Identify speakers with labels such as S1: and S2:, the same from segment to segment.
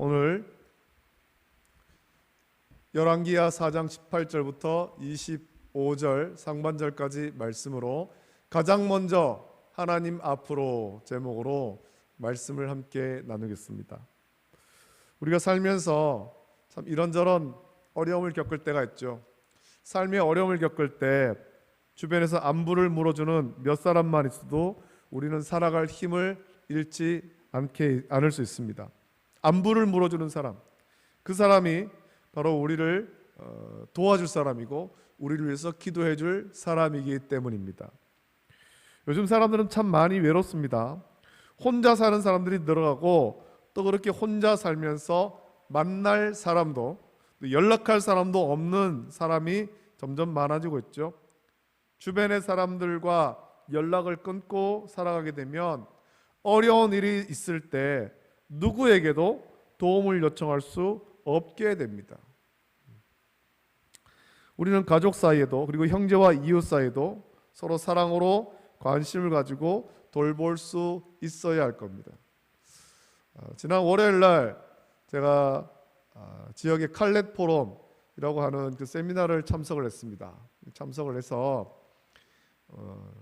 S1: 오늘 열왕기하 4장 18절부터 25절 상반절까지 말씀으로 가장 먼저 하나님 앞으로 제목으로 말씀을 함께 나누겠습니다. 우리가 살면서 참 이런저런 어려움을 겪을 때가 있죠. 삶의 어려움을 겪을 때 주변에서 안부를 물어주는 몇 사람만 있어도 우리는 살아갈 힘을 잃지 않게 않을 수 있습니다. 안부를 물어주는 사람, 그 사람이 바로 우리를 어, 도와줄 사람이고 우리를 위해서 기도해 줄 사람이기 때문입니다. 요즘 사람들은 참 많이 외롭습니다. 혼자 사는 사람들이 늘어가고 또 그렇게 혼자 살면서 만날 사람도 또 연락할 사람도 없는 사람이 점점 많아지고 있죠. 주변의 사람들과 연락을 끊고 살아가게 되면 어려운 일이 있을 때 누구에게도 도움을 요청할 수 없게 됩니다. 우리는 가족 사이에도 그리고 형제와 이웃 사이에도 서로 사랑으로 관심을 가지고 돌볼 수 있어야 할 겁니다. 어, 지난 월요일 날 제가 아, 지역의 칼렛 포럼이라고 하는 그 세미나를 참석을 했습니다. 참석을 해서 어,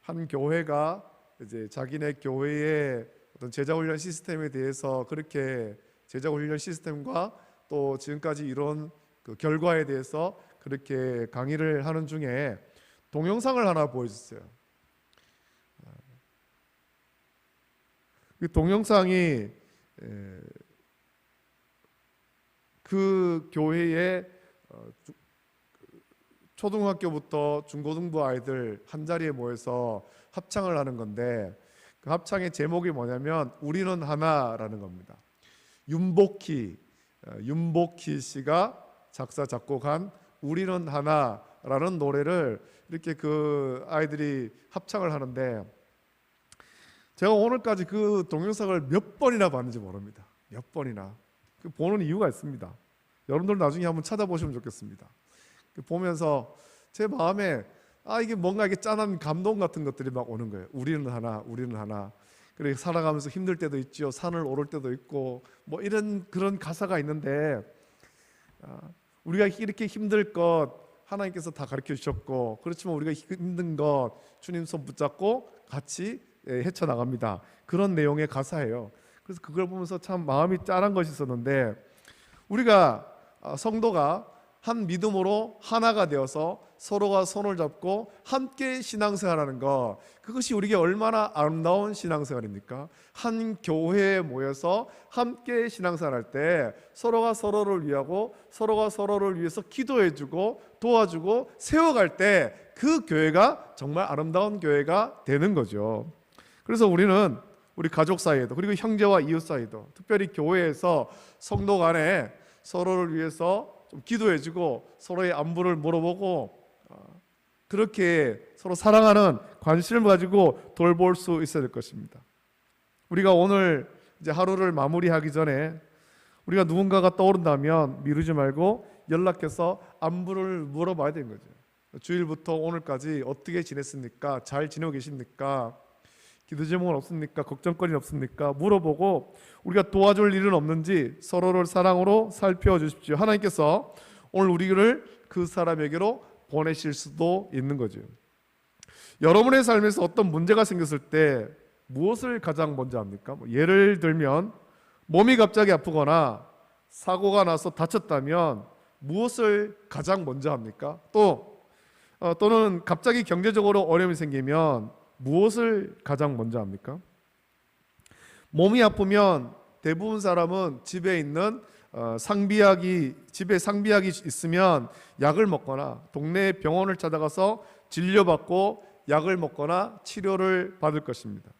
S1: 한 교회가 이제 자기네 교회의 어떤 제자 훈련 시스템에 대해서 그렇게 제자 훈련 시스템과 또 지금까지 이런 그 결과에 대해서 그렇게 강의를 하는 중에 동영상을 하나 보여줬어요. 그 동영상이 에, 그 교회의 어, 주- 초등학교부터 중고등부 아이들 한 자리에 모여서 합창을 하는 건데 그 합창의 제목이 뭐냐면 우리는 하나라는 겁니다. 윤복희 어, 윤복희 씨가 작사 작곡한 우리는 하나라는 노래를 이렇게 그 아이들이 합창을 하는데 제가 오늘까지 그 동영상을 몇 번이나 봤는지 모릅니다. 몇 번이나 그 보는 이유가 있습니다. 여러분들 나중에 한번 찾아보시면 좋겠습니다. 그 보면서 제 마음에 아 이게 뭔가 이게 짠한 감동 같은 것들이 막 오는 거예요. 우리는 하나, 우리는 하나. 그리고 살아가면서 힘들 때도 있죠. 산을 오를 때도 있고 뭐 이런 그런 가사가 있는데 아, 우리가 이렇게 힘들 것 하나님께서 다 가르쳐 주셨고 그렇지만 우리가 힘든 것 주님 손 붙잡고 같이 예, 헤쳐 나갑니다. 그런 내용의 가사예요. 그래서 그걸 보면서 참 마음이 짠한 것이 있었는데 우리가 아, 성도가 한 믿음으로 하나가 되어서 서로가 손을 잡고 함께 신앙생활하는 것 그것이 우리에게 얼마나 아름다운 신앙생활입니까? 한 교회에 모여서 함께 신앙생활할 때 서로가 서로를 위하고 서로가 서로를 위해서 기도해주고 도와주고 세워갈 때 그 교회가 정말 아름다운 교회가 되는 거죠. 그래서 우리는 우리 가족 사이에도 그리고 형제와 이웃 사이도 특별히 교회에서 성도 간에 서로를 위해서 좀 기도해주고 서로의 안부를 물어보고 어, 그렇게 서로 사랑하는 관심을 가지고 돌볼 수 있어야 될 것입니다. 우리가 오늘 이제 하루를 마무리하기 전에 우리가 누군가가 떠오른다면 미루지 말고 연락해서 안부를 물어봐야 되는 거죠. 주일부터 오늘까지 어떻게 지냈습니까? 잘 지내고 계십니까? 기도 제목은 없습니까? 걱정거리는 없습니까? 물어보고 우리가 도와줄 일은 없는지 서로를 사랑으로 살펴 주십시오. 하나님께서 오늘 우리를 그 사람에게로 보내실 수도 있는 거죠. 여러분의 삶에서 어떤 문제가 생겼을 때 무엇을 가장 먼저 합니까? 뭐 예를 들면 몸이 갑자기 아프거나 사고가 나서 다쳤다면 무엇을 가장 먼저 합니까? 또 어, 또는 갑자기 경제적으로 어려움이 생기면 무엇을 가장 먼저 합니까? 몸이 아프면 대부분 사람은 집에 있는 어, 상비약이 집에 상비약이 있으면 약을 먹거나 동네 병원을 찾아가서 진료받고 약을 먹거나 치료를 받을 것입니다.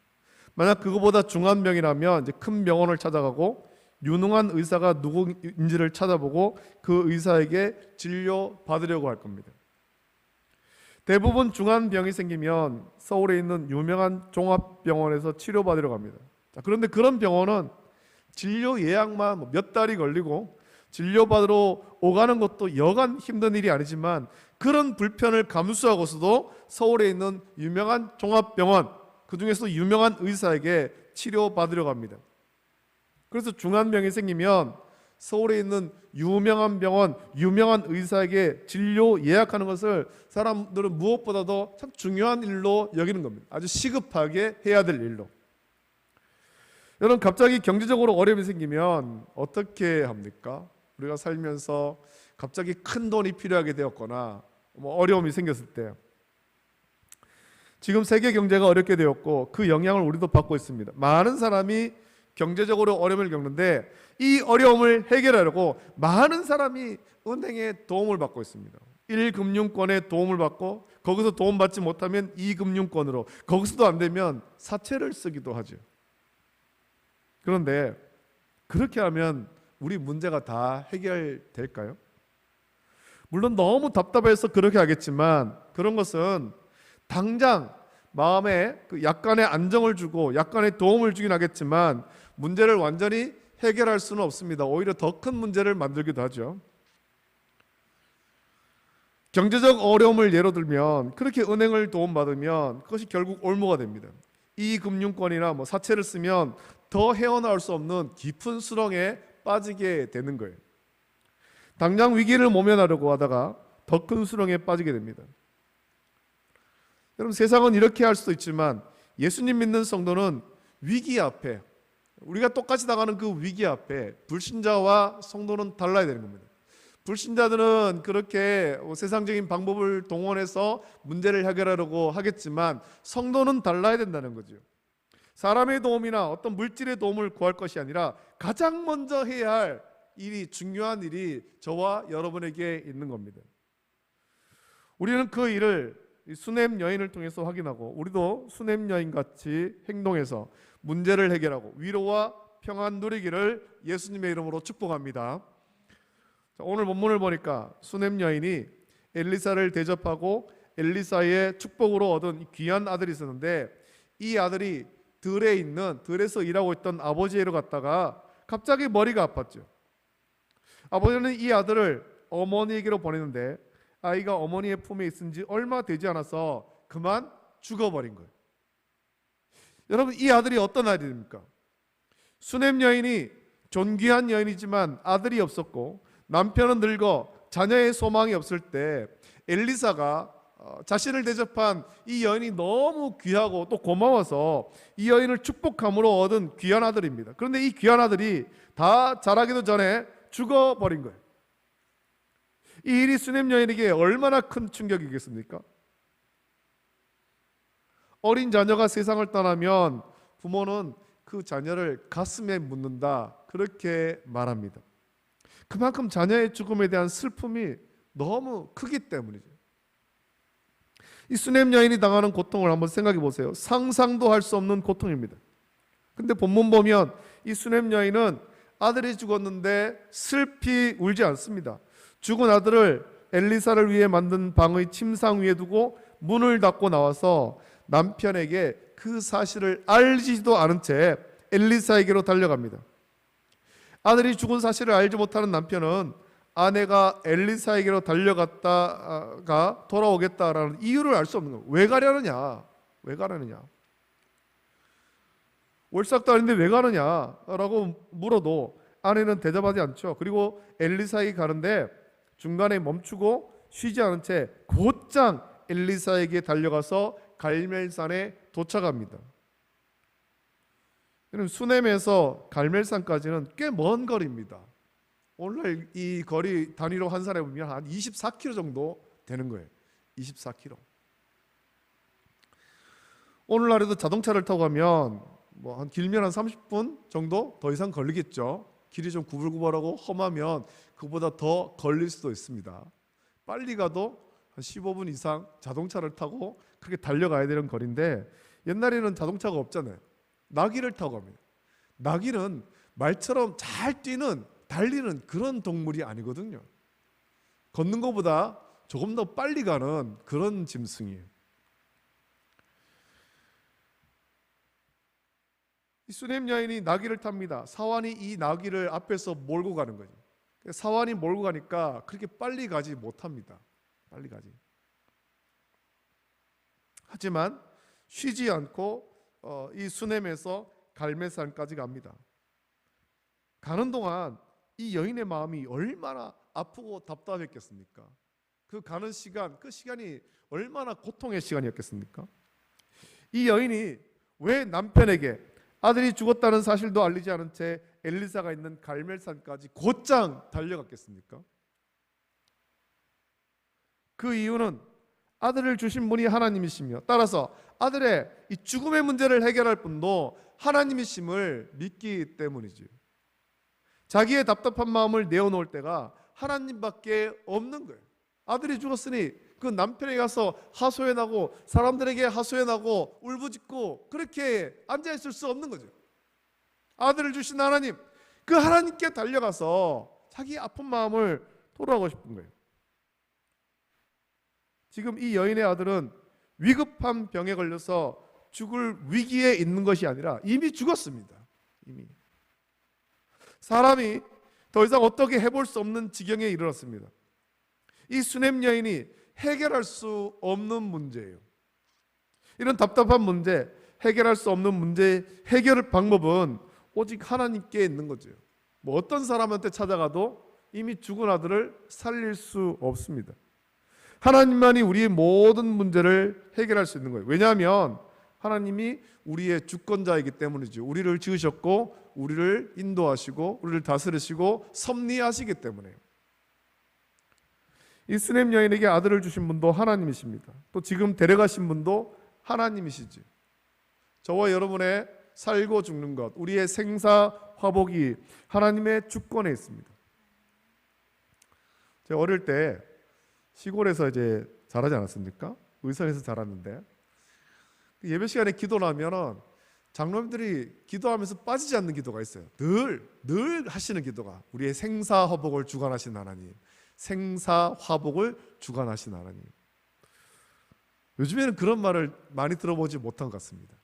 S1: 만약 그거보다 중한 병이라면 이제 큰 병원을 찾아가고 유능한 의사가 누구인지를 찾아보고 그 의사에게 진료 받으려고 할 겁니다. 대부분 중한 병이 생기면 서울에 있는 유명한 종합병원에서 치료받으러 갑니다. 자, 그런데 그런 병원은 진료 예약만 뭐몇 달이 걸리고 진료받으러 오가는 것도 여간 힘든 일이 아니지만 그런 불편을 감수하고서도 서울에 있는 유명한 종합병원 그 중에서 유명한 의사에게 치료받으러 갑니다. 그래서 중한 병이 생기면 서울에 있는 유명한 병원, 유명한 의사에게 진료 예약하는 것을 사람들은 무엇보다도 참 중요한 일로 여기는 겁니다. 아주 시급하게 해야 될 일로. 여러분 갑자기 경제적으로 어려움이 생기면 어떻게 합니까? 우리가 살면서 갑자기 큰 돈이 필요하게 되었거나 뭐 어려움이 생겼을 때 지금 세계 경제가 어렵게 되었고 그 영향을 우리도 받고 있습니다. 많은 사람이 경제적으로 어려움을 겪는데 이 어려움을 해결하려고 많은 사람이 은행의 도움을 받고 있습니다. 1금융권의 도움을 받고 거기서 도움 받지 못하면 2금융권으로 거기서도 안 되면 사채를 쓰기도 하죠. 그런데 그렇게 하면 우리 문제가 다 해결될까요? 물론 너무 답답해서 그렇게 하겠지만 그런 것은 당장 마음에 그 약간의 안정을 주고 약간의 도움을 주긴 하겠지만 문제를 완전히 해결할 수는 없습니다. 오히려 더 큰 문제를 만들기도 하죠. 경제적 어려움을 예로 들면 그렇게 은행을 도움받으면 그것이 결국 올무가 됩니다. 이 금융권이나 뭐 사채를 쓰면 더 헤어나올 수 없는 깊은 수렁에 빠지게 되는 거예요. 당장 위기를 모면하려고 하다가 더 큰 수렁에 빠지게 됩니다. 여러분 세상은 이렇게 할 수도 있지만 예수님 믿는 성도는 위기 앞에 우리가 똑같이 당하는 그 위기 앞에 불신자와 성도는 달라야 되는 겁니다. 불신자들은 그렇게 세상적인 방법을 동원해서 문제를 해결하려고 하겠지만 성도는 달라야 된다는 거죠. 사람의 도움이나 어떤 물질의 도움을 구할 것이 아니라 가장 먼저 해야 할 일이 중요한 일이 저와 여러분에게 있는 겁니다. 우리는 그 일을 수냄 여인을 통해서 확인하고 우리도 수냄 여인 같이 행동해서 문제를 해결하고 위로와 평안 누리기를 예수님의 이름으로 축복합니다. 자, 오늘 본문을 보니까 수냄 여인이 엘리사를 대접하고 엘리사의 축복으로 얻은 귀한 아들이 있었는데 이 아들이 들에 있는 들에서 일하고 있던 아버지에로 갔다가 갑자기 머리가 아팠죠. 아버지는 이 아들을 어머니에게로 보내는데 아이가 어머니의 품에 있은 지 얼마 되지 않아서 그만 죽어버린 거예요. 여러분 이 아들이 어떤 아들입니까? 수냄 여인이 존귀한 여인이지만 아들이 없었고 남편은 늙어 자녀의 소망이 없을 때 엘리사가 어, 자신을 대접한 이 여인이 너무 귀하고 또 고마워서 이 여인을 축복함으로 얻은 귀한 아들입니다. 그런데 이 귀한 아들이 다 자라기도 전에 죽어버린 거예요. 이 일이 수냄 여인에게 얼마나 큰 충격이겠습니까? 어린 자녀가 세상을 떠나면 부모는 그 자녀를 가슴에 묻는다 그렇게 말합니다. 그만큼 자녀의 죽음에 대한 슬픔이 너무 크기 때문이죠. 이 수냄 여인이 당하는 고통을 한번 생각해 보세요. 상상도 할 수 없는 고통입니다. 근데 본문 보면 이 수냄 여인은 아들이 죽었는데 슬피 울지 않습니다. 죽은 아들을 엘리사를 위해 만든 방의 침상 위에 두고 문을 닫고 나와서 남편에게 그 사실을 알지도 않은 채 엘리사에게로 달려갑니다. 아들이 죽은 사실을 알지 못하는 남편은 아내가 엘리사에게로 달려갔다가 돌아오겠다라는 이유를 알 수 없는 거예요. 왜 가려느냐? 왜 가려느냐? 월삭도 아닌데 왜 가느냐라고 물어도 아내는 대답하지 않죠. 그리고 엘리사에게 가는데 중간에 멈추고 쉬지 않은 채 곧장 엘리사에게 달려가서 갈멜산에 도착합니다. 수넴에서 갈멜산까지는 꽤 먼 거리입니다. 오늘날 이 거리 단위로 환산해 보면 한 24km 정도 되는 거예요. 24km. 오늘날에도 자동차를 타고 가면 뭐 한 길면 한 30분 정도 더 이상 걸리겠죠. 길이 좀 구불구불하고 험하면 그보다 더 걸릴 수도 있습니다. 빨리 가도 한 15분 이상 자동차를 타고 그렇게 달려가야 되는 거리인데 옛날에는 자동차가 없잖아요. 나귀를 타고 갑니다. 나귀는 말처럼 잘 뛰는 달리는 그런 동물이 아니거든요. 걷는 것보다 조금 더 빨리 가는 그런 짐승이에요. 이 수넴 여인이 나귀를 탑니다. 사환이 이 나귀를 앞에서 몰고 가는 거죠. 사환이 몰고 가니까 그렇게 빨리 가지 못합니다. 빨리 가지. 하지만 쉬지 않고 어, 이 수넴에서 갈매산까지 갑니다. 가는 동안 이 여인의 마음이 얼마나 아프고 답답했겠습니까? 그 가는 시간, 그 시간이 얼마나 고통의 시간이었겠습니까? 이 여인이 왜 남편에게 아들이 죽었다는 사실도 알리지 않은 채 엘리사가 있는 갈멜산까지 곧장 달려갔겠습니까? 그 이유는 아들을 주신 분이 하나님이시며 따라서 아들의 이 죽음의 문제를 해결할 분도 하나님이심을 믿기 때문이지요. 자기의 답답한 마음을 내어놓을 때가 하나님밖에 없는 거예요. 아들이 죽었으니 그 남편에게 가서 하소연하고 사람들에게 하소연하고 울부짖고 그렇게 앉아 있을 수 없는 거죠. 아들을 주신 하나님, 그 하나님께 달려가서 자기 아픈 마음을 토로하고 싶은 거예요. 지금 이 여인의 아들은 위급한 병에 걸려서 죽을 위기에 있는 것이 아니라 이미 죽었습니다. 이미 사람이 더 이상 어떻게 해볼 수 없는 지경에 이르렀습니다. 이 수냄 여인이 해결할 수 없는 문제예요. 이런 답답한 문제, 해결할 수 없는 문제 해결 방법은 오직 하나님께 있는 거죠. 뭐 어떤 사람한테 찾아가도 이미 죽은 아들을 살릴 수 없습니다. 하나님만이 우리의 모든 문제를 해결할 수 있는 거예요. 왜냐하면 하나님이 우리의 주권자이기 때문이죠. 우리를 지으셨고 우리를 인도하시고 우리를 다스리시고 섭리하시기 때문에요. 이 스냄 여인에게 아들을 주신 분도 하나님이십니다. 또 지금 데려가신 분도 하나님이시지. 저와 여러분의 살고 죽는 것, 우리의 생사 화복이 하나님의 주권에 있습니다. 제가 어릴 때 시골에서 이제 자라지 않았습니까? 의선에서 자랐는데 예배 시간에 기도 나면은 장로님들이 기도하면서 빠지지 않는 기도가 있어요. 늘, 늘 하시는 기도가 우리의 생사 화복을 주관하신 하나님, 생사 화복을 주관하신 하나님. 요즘에는 그런 말을 많이 들어보지 못한 것 같습니다.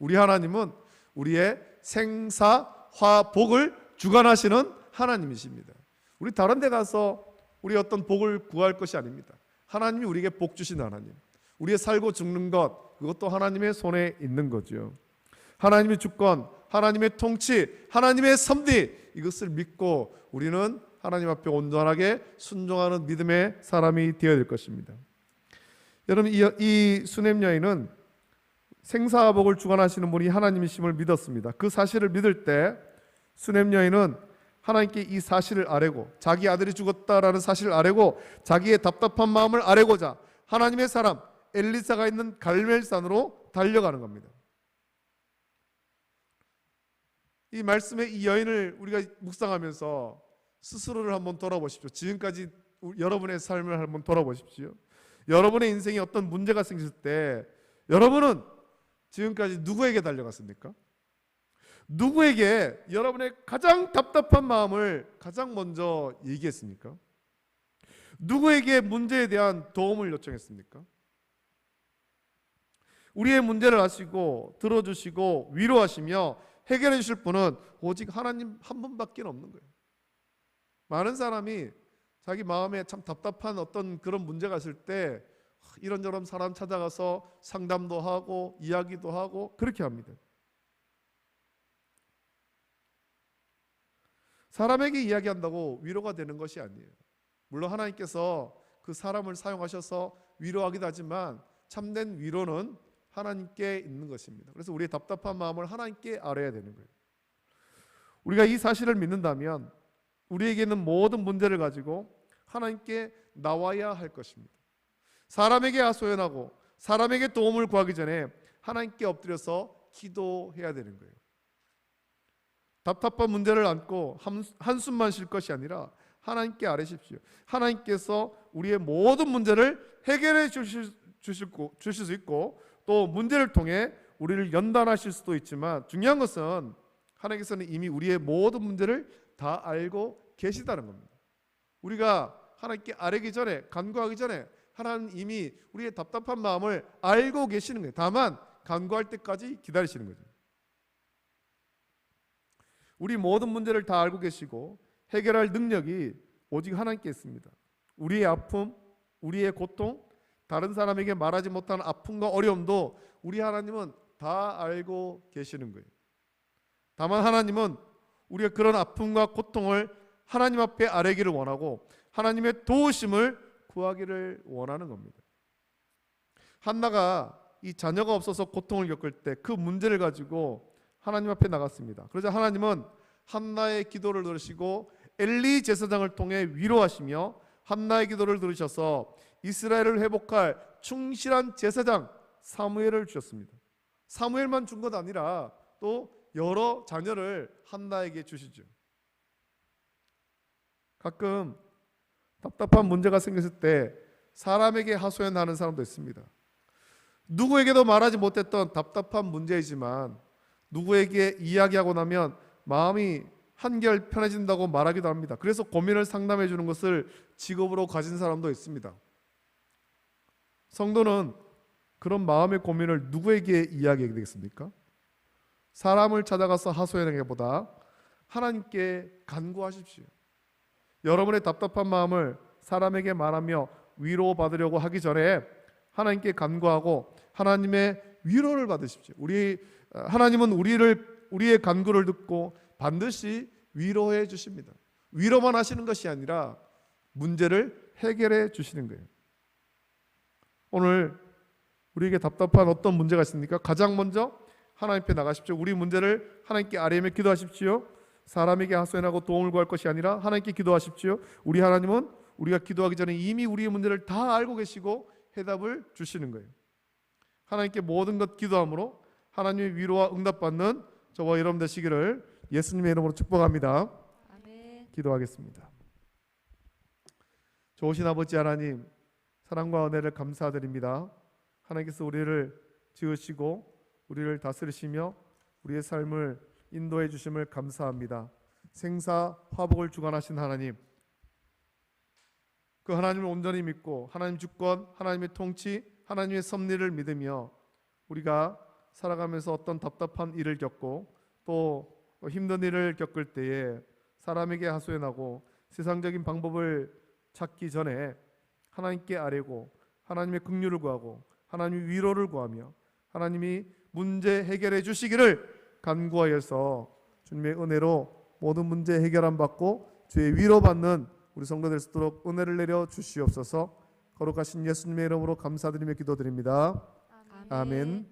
S1: 우리 하나님은 우리의 생사 화복을 주관하시는 하나님이십니다. 우리 다른 데 가서 우리 어떤 복을 구할 것이 아닙니다. 하나님이 우리에게 복 주신 하나님. 우리의 살고 죽는 것 그것도 하나님의 손에 있는 거죠. 하나님의 주권, 하나님의 통치, 하나님의 섭리 이것을 믿고 우리는 하나님 앞에 온전하게 순종하는 믿음의 사람이 되어야 될 것입니다. 여러분 이, 이 수냄 여인은 생사복을 주관하시는 분이 하나님이심을 믿었습니다. 그 사실을 믿을 때 수냄 여인은 하나님께 이 사실을 아뢰고 자기 아들이 죽었다라는 사실을 아뢰고 자기의 답답한 마음을 아뢰고자 하나님의 사람 엘리사가 있는 갈멜산으로 달려가는 겁니다. 이 말씀의 이 여인을 우리가 묵상하면서 스스로를 한번 돌아보십시오. 지금까지 여러분의 삶을 한번 돌아보십시오. 여러분의 인생에 어떤 문제가 생길 때 여러분은 지금까지 누구에게 달려갔습니까? 누구에게 여러분의 가장 답답한 마음을 가장 먼저 얘기했습니까? 누구에게 문제에 대한 도움을 요청했습니까? 우리의 문제를 아시고 들어주시고 위로하시며 해결해 주실 분은 오직 하나님 한 분밖에 없는 거예요. 많은 사람이 자기 마음에 참 답답한 어떤 그런 문제가 있을 때 이런저런 사람 찾아가서 상담도 하고 이야기도 하고 그렇게 합니다. 사람에게 이야기한다고 위로가 되는 것이 아니에요. 물론 하나님께서 그 사람을 사용하셔서 위로하기도 하지만 참된 위로는 하나님께 있는 것입니다. 그래서 우리의 답답한 마음을 하나님께 알아야 되는 거예요. 우리가 이 사실을 믿는다면 우리에게 는 모든 문제를 가지고 하나님께 나와야 할 것입니다. 사람에게 하소연하고 사람에게 도움을 구하기 전에 하나님께 엎드려서 기도해야 되는 거예요. 답답한 문제를 안고 한숨만 쉴 것이 아니라 하나님께 아뢰십시오. 하나님께서 우리의 모든 문제를 해결해 주실, 주실, 주실 수 있고 또 문제를 통해 우리를 연단하실 수도 있지만 중요한 것은 하나님께서는 이미 우리의 모든 문제를 다 알고 계시다는 겁니다. 우리가 하나님께 아뢰기 전에 간구하기 전에 하나님 이미 우리의 답답한 마음을 알고 계시는 거예요. 다만 간구할 때까지 기다리시는 거죠. 우리 모든 문제를 다 알고 계시고 해결할 능력이 오직 하나님께 있습니다. 우리의 아픔, 우리의 고통, 다른 사람에게 말하지 못하는 아픔과 어려움도 우리 하나님은 다 알고 계시는 거예요. 다만 하나님은 우리가 그런 아픔과 고통을 하나님 앞에 아뢰기를 원하고 하나님의 도우심을 구하기를 원하는 겁니다. 한나가 이 자녀가 없어서 고통을 겪을 때 그 문제를 가지고 하나님 앞에 나갔습니다. 그러자 하나님은 한나의 기도를 들으시고 엘리 제사장을 통해 위로하시며 한나의 기도를 들으셔서 이스라엘을 회복할 충실한 제사장 사무엘을 주셨습니다. 사무엘만 준 것 아니라 또 여러 자녀를 한나에게 주시죠. 가끔 답답한 문제가 생겼을 때 사람에게 하소연하는 사람도 있습니다. 누구에게도 말하지 못했던 답답한 문제이지만 누구에게 이야기하고 나면 마음이 한결 편해진다고 말하기도 합니다. 그래서 고민을 상담해 주는 것을 직업으로 가진 사람도 있습니다. 성도는 그런 마음의 고민을 누구에게 이야기하게 되겠습니까? 사람을 찾아가서 하소연하기보다 하나님께 간구하십시오. 여러분의 답답한 마음을 사람에게 말하며 위로받으려고 하기 전에 하나님께 간구하고 하나님의 위로를 받으십시오. 우리 하나님은 우리를 우리의 간구를 듣고 반드시 위로해 주십니다. 위로만 하시는 것이 아니라 문제를 해결해 주시는 거예요. 오늘 우리에게 답답한 어떤 문제가 있습니까? 가장 먼저 하나님 앞에 나가십시오. 우리 문제를 하나님께 아뢰며 기도하십시오. 사람에게 하소연하고 도움을 구할 것이 아니라 하나님께 기도하십시오. 우리 하나님은 우리가 기도하기 전에 이미 우리의 문제를 다 알고 계시고 해답을 주시는 거예요. 하나님께 모든 것 기도함으로 하나님의 위로와 응답받는 저와 여러분 되시기를 예수님의 이름으로 축복합니다.
S2: 아멘.
S1: 기도하겠습니다. 좋으신 아버지 하나님 사랑과 은혜를 감사드립니다. 하나님께서 우리를 지으시고 우리를 다스리시며 우리의 삶을 인도해 주심을 감사합니다. 생사 화복을 주관하신 하나님 그 하나님을 온전히 믿고 하나님 주권, 하나님의 통치, 하나님의 섭리를 믿으며 우리가 살아가면서 어떤 답답한 일을 겪고 또 힘든 일을 겪을 때에 사람에게 하소연하고 세상적인 방법을 찾기 전에 하나님께 아뢰고 하나님의 긍휼을 구하고 하나님의 위로를 구하며 하나님이 문제 해결해 주시기를 간구하여서 주님의 은혜로 모든 문제 해결함 받고 주의 위로 받는 우리 성도 될 수 있도록 은혜를 내려 주시옵소서 거룩하신 예수님의 이름으로 감사드리며 기도드립니다. 아멘.